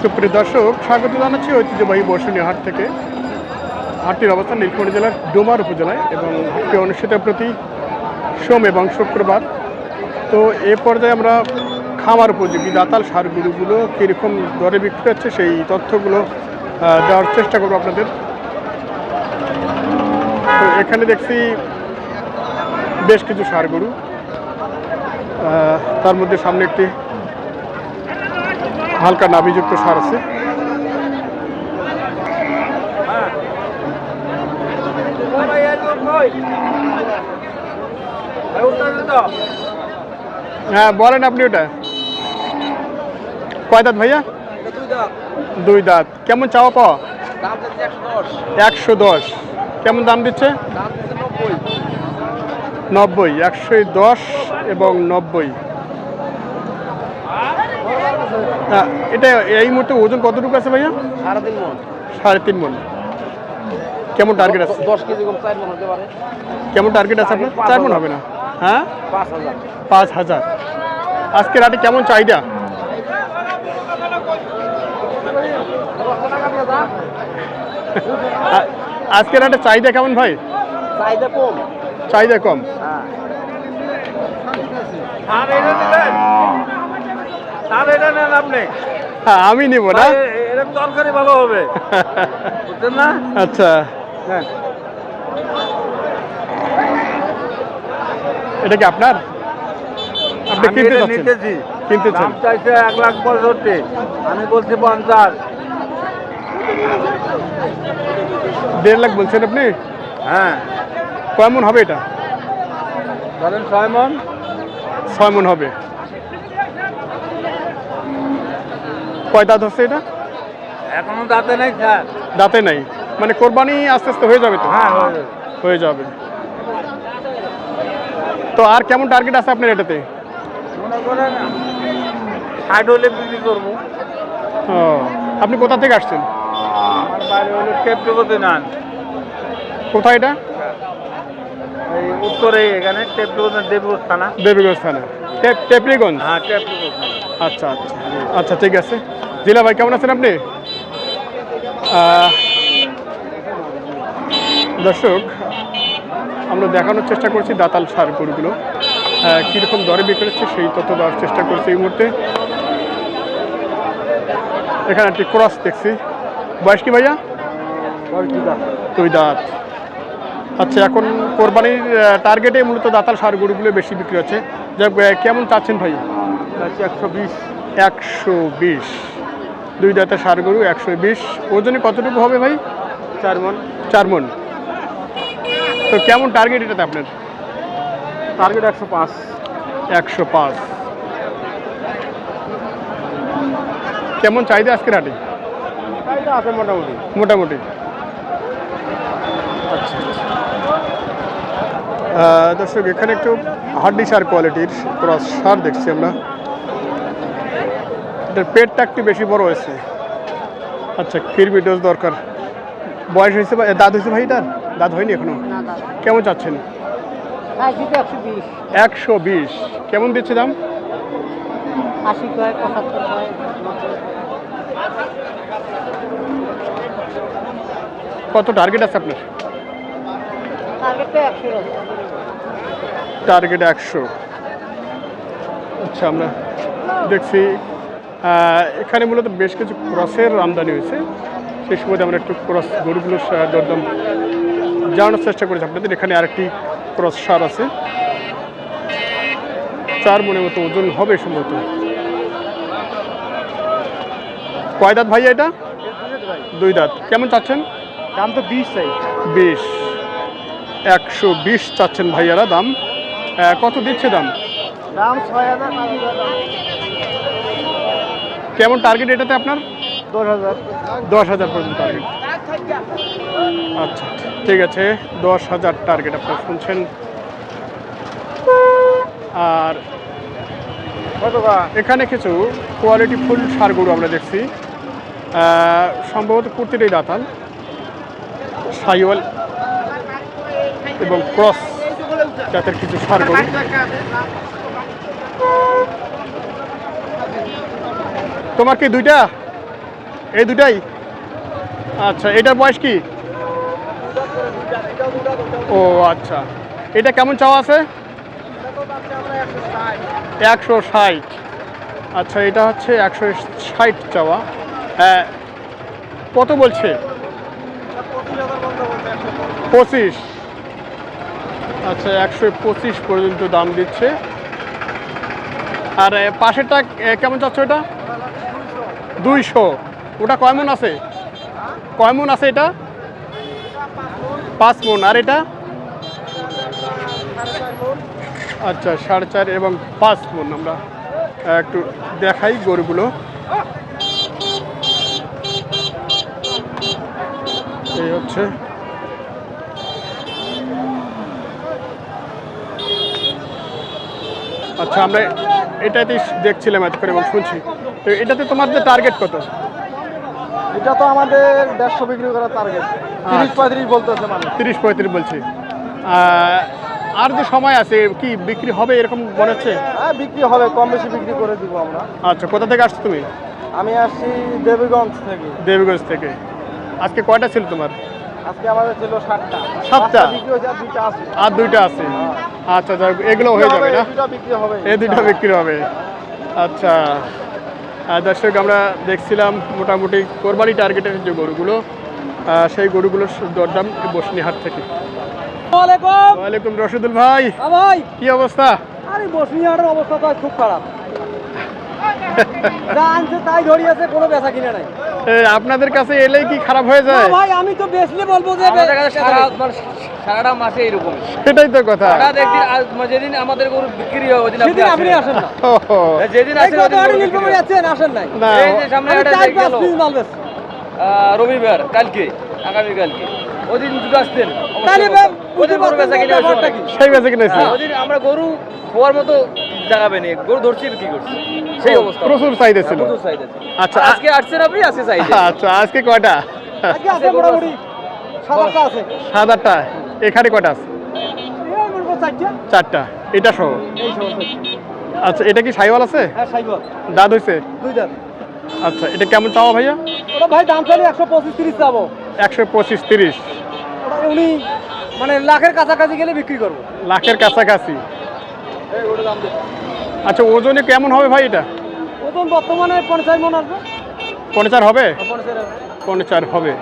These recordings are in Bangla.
সুপ্রিয় দর্শক স্বাগত জানাচ্ছি ঐতিহ্যবাহী বর্ষণীয় হাট থেকে। হাটটির অবস্থান নীলফামারী জেলার ডোমার উপজেলায় এবং হাটটি অনুষ্ঠিত প্রতি সোম এবং শুক্রবার। তো এ পর্যায়ে আমরা খামার উপযোগী দাতাল সার গরুগুলো কীরকম দরে বিক্রি হচ্ছে সেই তথ্যগুলো দেওয়ার চেষ্টা করব আপনাদের। তো এখানে দেখছি বেশ কিছু সার গরু। আহ, তার মধ্যে সামনে একটি হালকা নাভিযুক্ত সার আছে। হ্যাঁ বলেন আপনি ওটা। কয় দাঁত ভাইয়া? দুই দাঁত। কেমন চাওয়া পাওয়া? একশো দশ। কেমন দাম দিচ্ছে? নব্বই একশো দশ এবং নব্বই। হ্যাঁ, এটা এই মুহূর্তে ওজন কতটুকু আছে ভাইয়া? সারাদিন মন। সাড়ে তিন মন। কেমন টার্গেট আছে? দশ কেজি মন কেমন টার্গেট আছে আপনার? চার মন হবে না? হ্যাঁ? পাঁচ হাজার। আজকে রাতে কেমন চাহিদা? আজকে রাতে চাহিদা কেমন ভাই? চাহিদা কম। চাহিদা কম। হ্যাঁ আমি নিব না। তরকারি ভালো হবে। বুঝছেন না? আচ্ছা। এটা কি আপনার? আপনি কিনতে নিতেছি। কিনতে চান দাম চাইছে এক লাখ পঁয়ষট্টি। আমি বলছি পঞ্চাশ। দেড় লাখ বলছেন আপনি? হ্যাঁ। কেমন হবে এটা? ধরেন ছয় মন। ছয় মন হবে। কয় দাঁত হচ্ছে এটা? এখনও দাঁতে নেই স্যার। দাঁতে নাই। মানে কোরবানি আস্তে আস্তে হয়ে যাবে তো? হ্যাঁ হয়ে যাবে। হয়ে যাবে। তো আর কেমন টার্গেট আছে আপনার এটাতে? ষাট হলে বিক্রি করব। ও আপনি কোথা থেকে আসছেন? আমার বাড়ি হলো টেপটুকুতে নেন। কোথায় এটা? উত্তরে এখানে টেপটুকুতে দেবীপুর থানা। দেবীগঞ্জ থানা। টেপ- টেপরিগঞ্জ হ্যাঁ টেপটুকু আচ্ছা আচ্ছা। আচ্ছা ঠিক আছে। জিলা ভাই কেমন আছেন আপনি? দর্শক আমরা দেখানোর চেষ্টা করছি দাতাল সার গরুগুলো। কীরকম দরে বিক্রি হচ্ছে সেই তথ্য দেওয়ার চেষ্টা করছি এই মুহূর্তে। এখানে একটি ক্রস দেখছি। বয়স কি ভাইয়া? দুই দাঁত। আচ্ছা এখন কোরবানির টার্গেটে মূলত দাতাল সার গরুগুলো বেশি বিক্রি হচ্ছে। আহ, কেমন চাচ্ছেন ভাই? একশো বিশ। একশো বিশ। দুই দাঁতের সার গরু একশো বিশ। ওজনে কতটুকু হবে ভাই? চার মন। চার মন। তো কেমন টার্গেট এটাতে আপনার? টার্গেট একশো পাঁচ। একশো পাঁচ। কেমন চাহিদা আজকের হাটে চাহিদা আছে মোটামুটি। মোটামুটি। আচ্ছা। দর্শক এখানে একটু হাড্ডি সার কোয়ালিটির ক্রস সার দেখছি আমরা। এটার পেটটা একটু বেশি বড় হয়েছে। আচ্ছা কিরবি ডোজ দরকার। বয়স হয়েছে দাঁত হয়েছে ভাই এটার? দাঁত হয়নি এখনও? কেমন চাচ্ছেন? একশো বিশ। কেমন দিচ্ছে দাম? কত টার্গেট আছে আপনার? টার্গেটটা একশো টার্গেট একশো। আচ্ছা আমরা দেখছি এখানে মূলত বেশ কিছু ক্রসের আমদানি হয়েছে। সেই সময় আমরা একটু ক্রস গরুগুলোর সা- দরদাম জানানোর চেষ্টা করেছি আপনাদের। এখানে আরেকটি ক্রস সার আছে। চার মনের মতো ওজন হবে সম্ভবত। কয় দাঁত ভাই এটা? দুই দাঁত। কেমন চাচ্ছেন? দাম তো বিশ চাই। বিশ। একশো বিশ চাচ্ছেন ভাইয়ারা দাম। কত দিচ্ছে দাম? দাম ছয় হাজার কেমন টার্গেট এটাতে আপনার? দশ হাজার। দশ হাজার পর্যন্ত টার্গেট আচ্ছা ঠিক আছে দশ হাজার টার্গেট আপনার শুনছেন। আর এখানে কিছু কোয়ালিটি ফুল সার গরু আমরা দেখছি। সম্ভবত প্রতিটাই দাতাল। সাইওয়াল এবং ক্রস। জাতের কিছু সার করি তোমার কি দুইটা? এই দুটাই আচ্ছা এটার বয়স কি? ও আচ্ছা। এটা কেমন চাওয়া আছে? একশো ষাট। আচ্ছা এটা হচ্ছে একশো ষাট চাওয়া। হ্যাঁ, কত বলছে? পঁচিশ। আচ্ছা একশো পঁচিশ পর্যন্ত দাম দিচ্ছে। আর পাশেরটা কেমন চাচ্ছ এটা? দুইশো। ওটা কয় মন আছে? কয় মন আছে এটা? পাঁচ মন। আর এটা? আচ্ছা সাড়ে চার এবং পাঁচ মন। আমরা একটু দেখাই গরুগুলো। এই হচ্ছে আচ্ছা আমরা এটাতেই দেখছিলাম এত করে এবং শুনছি। তো এটাতে তোমাদের টার্গেট কত? এটা তো আমাদের দেড়শো বিক্রি করার টার্গেট তিরিশ আচ্ছা। পঁয়ত্রিশ বলতেছে মানে তিরিশ পঁয়ত্রিশ বলছি। আর যে সময় আছে কি বিক্রি হবে এরকম মনে হচ্ছে? হ্যাঁ বিক্রি হবে কম বেশি বিক্রি করে দিব আমরা। আচ্ছা কোথা থেকে আসছো তুমি? আমি আসছি দেবীগঞ্জ থেকে। দেবীগঞ্জ থেকে। আজকে কয়টা ছিল তোমার? আজকে আমাদের ছিল সাতটা। সাতটা? পাঁচটা বিক্রি হয়েছে আর দুইটা আছে। আছে? আচ্ছা যাক এগুলো হয়ে যাবে না? দুইটা বিক্রি হবে। এই দুইটা বিক্রি হবে। আচ্ছা। দর্শক আমরা দেখছিলাম মোটামুটি কোরবানি টার্গেটের যে গরুগুলো সেই গরুগুলোর দরদাম বসনিহাট থেকে। ওয়ালাইকুম। ওয়ালাইকুম রশিদুল ভাই। ভাই। কি অবস্থা? আরে বসনিয়ারের অবস্থা তো খুব খারাপ। যা আনছে তাই ধরিয়েছে কোনো বেচা কিনে নাই। আপনাদের কাছে এলে কি খারাপ হয়ে যায়? ভাই আমি তো বেশলে বলব যে আমাদের কাছে সারাটা মাসে এরকম। সেটাই তো কথা। হঠাৎ একদিন আজ- যেদিন আমাদের গরু বিক্রি হয় ওইদিন সেদিন আপনি আসেন। না। যেদিন আসেন বিক্রি নীলকমল আছেন আসেন নাই। না। এই যে সামনে একটা চার পাঁচ মাল রবিবার কালকে আগামী কালকে ওদিন দুটো আসতেন। তাহলে। গরু বেচা কিনে? সেই বেঁচে হ্যাঁ, আমরা গরু হওয়ার মতো জাগাবে নেই। গরু ধরছি বিক্রি করছি। সেই অবস্থা। প্রচুর চাহিদা ছিল। প্রচুর চাহিদা ছিল। আচ্ছা, আজকে আসছেন আপনি? আজকে চাইছেন আচ্ছা আজকে কয়টা? আজকে আছে মোটামুটি। সাত আটটা আছে। সাত আটটা। এখানে কয়টা আছে? চারটা। এটা সহ? আচ্ছা এটা কি সাইওয়াল আছে? হ্যাঁ দাঁত হয়েছে দুই দাঁত। আচ্ছা এটা কেমন চাওয়া ভাইয়া? ভাই দাম চাইলে একশো পঁচিশ তিরিশ যাব একশো পঁচিশ তিরিশ। উনি মানে লাখের কাছাকাছি গেলে বিক্রি করব। লাখের কাছাকাছি? আচ্ছা ওজনে কেমন হবে ভাই এটা? ওজন বর্তমানে পঞ্চাশ মন আসবে। পঞ্চাশ হবে? পঞ্চাশ হবে।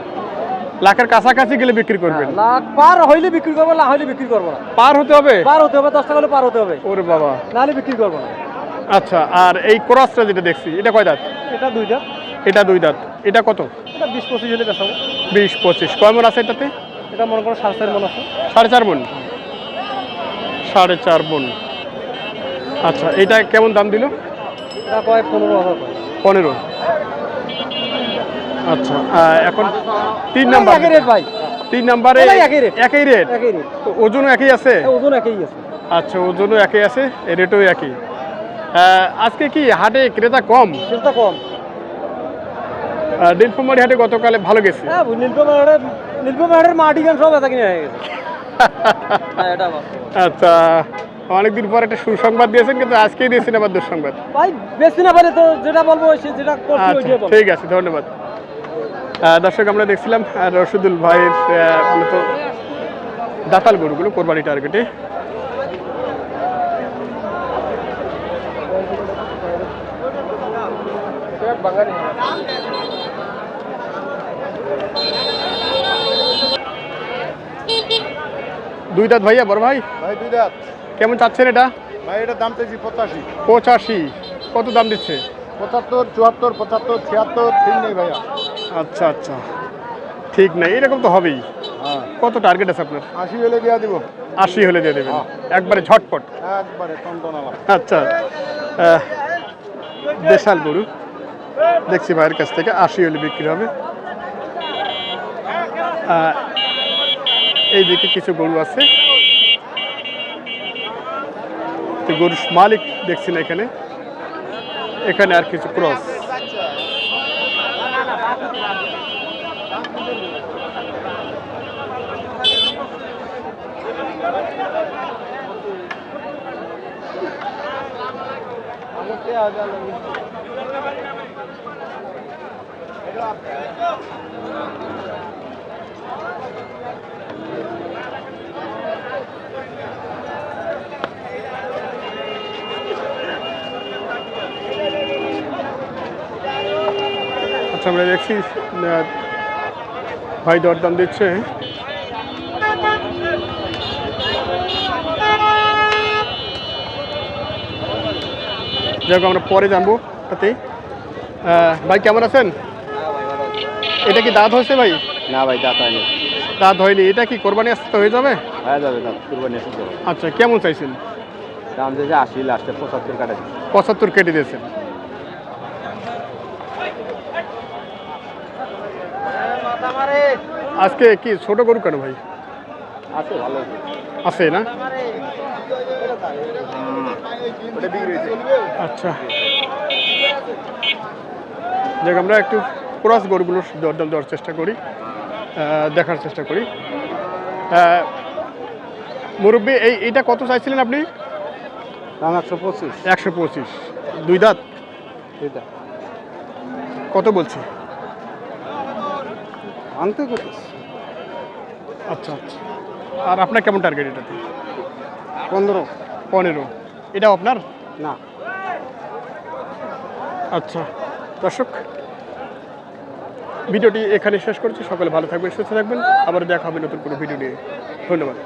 লাখের কাছাকাছি গেলে বিক্রি করবেন? লাখ পার হইলে বিক্রি করব না হইলে বিক্রি করব না। পার হতে হবে? পার হতে হবে দশ টাকা হলে পার হতে হবে। ওরে বাবা। নাহলে বিক্রি করব না। আচ্ছা আর এই ক্রসটা যেটা দেখছি এটা কয় দাঁত? এটা দুই দাঁত। এটা দুই দাঁত। এটা কত? এটা বিশ পঁচিশ হলে বিশ পঁচিশ। কয় মন আছে এটাতে? এটা মনে করো সাড়ে চার মন আছে। সাড়ে চার মন? সাড়ে চার মন। আচ্ছা এটা কেমন দাম দিল? এটা কয়? পনেরো হাজার পনেরো। আচ্ছা এখন তিন নাম্বার। রেট ভাই। তিন নাম্বারে একই রেট একই রেট ওজনও একই আছে? ওজন একই আছে। আচ্ছা ওজনও একই আছে রেটও একই। আজকে কি হাটে ক্রেতা কম? সেটা কম। আহ, হাটে গতকালে ভালো গেছে। হ্যাঁ নীলপমাহাড়ের নীলপমাহাড়ের মাটি গান সব কিনে হয়ে গেছে আচ্ছা অনেকদিন পর একটা সুসংবাদ দিয়েছেন কিন্তু আজকেই দিয়েছেন আবার দুঃসংবাদ ভাই বেশি না তো যেটা বলব যেটা করছি ঠিক আছে ধন্যবাদ দর্শক আমরা দেখছিলাম রশিদুল ভাইয়ের মূলত দাতাল গরুগুলো কোরবানি টার্গেটে দুই দাঁত ভাইয়া বড় ভাই? ভাই দুই দাঁত। কেমন চাচ্ছেন এটা? ভাই এটা দাম চাইছি পঁচাশি। পঁচাশি। কত দাম দিচ্ছে? পঁচাত্তর চুয়াত্তর পঁচাত্তর ছিয়াত্তর ঠিক নেই ভাইয়া। আচ্ছা আচ্ছা। ঠিক নাই এরকম তো হবেই। হ্যাঁ। কত টার্গেট আছে আপনার? আশি হলে দেওয়া দিব। আশি হলে দিয়ে দেবেন। একবারে ঝটপট। একবারে আচ্ছা। দেশাল গরু। দেখছি ভাইয়ের কাছ থেকে আশি হলে বিক্রি হবে। আহ, এই দিকে কিছু গরু আছে। তো গরুর মালিক দেখছি না এখানে। এখানে আর কিছু ক্রস। আচ্ছা আমরা দেখছি ভাই দরদাম দিচ্ছে। যাই আমরা পরে জানব তাতে ভাই কেমন আছেন? এটা কি দাঁত হয়েছে ভাই? না ভাই দাঁত হয়নি। দাঁত হয়নি এটা কি কোরবানি আসতে হয়ে যাবে? হয়ে যাবে দাঁত কুরবানি যাবে। আচ্ছা কেমন চাইছেন? দাম যে আশি লাস্টে পঁচাত্তর কাটা। পঁচাত্তর কেটে দিয়েছেন। আজকে কি ছোট গরু কেন ভাই? আছে ভালো। আছে না? আচ্ছা। দেখ আমরা একটু ক্রস গরুগুলোর দরদাম দেওয়ার চেষ্টা করি দেখার চেষ্টা করি। মুরব্বী এই এইটা কত চাইছিলেন আপনি? দাম একশো পঁচিশ। একশো পঁচিশ। দুই দাঁত? এটা কত বলছি? আনতে করতেছি আচ্ছা আচ্ছা। আর আপনার কেমন টার্গেট এটাতে পনেরো। পনেরো। এটাও আপনার? না। আচ্ছা। দর্শক ভিডিওটি এখানে শেষ করছি। সকলে ভালো থাকবেন সুস্থ থাকবেন। আবার দেখা হবে নতুন কোনো ভিডিও নিয়ে। ধন্যবাদ।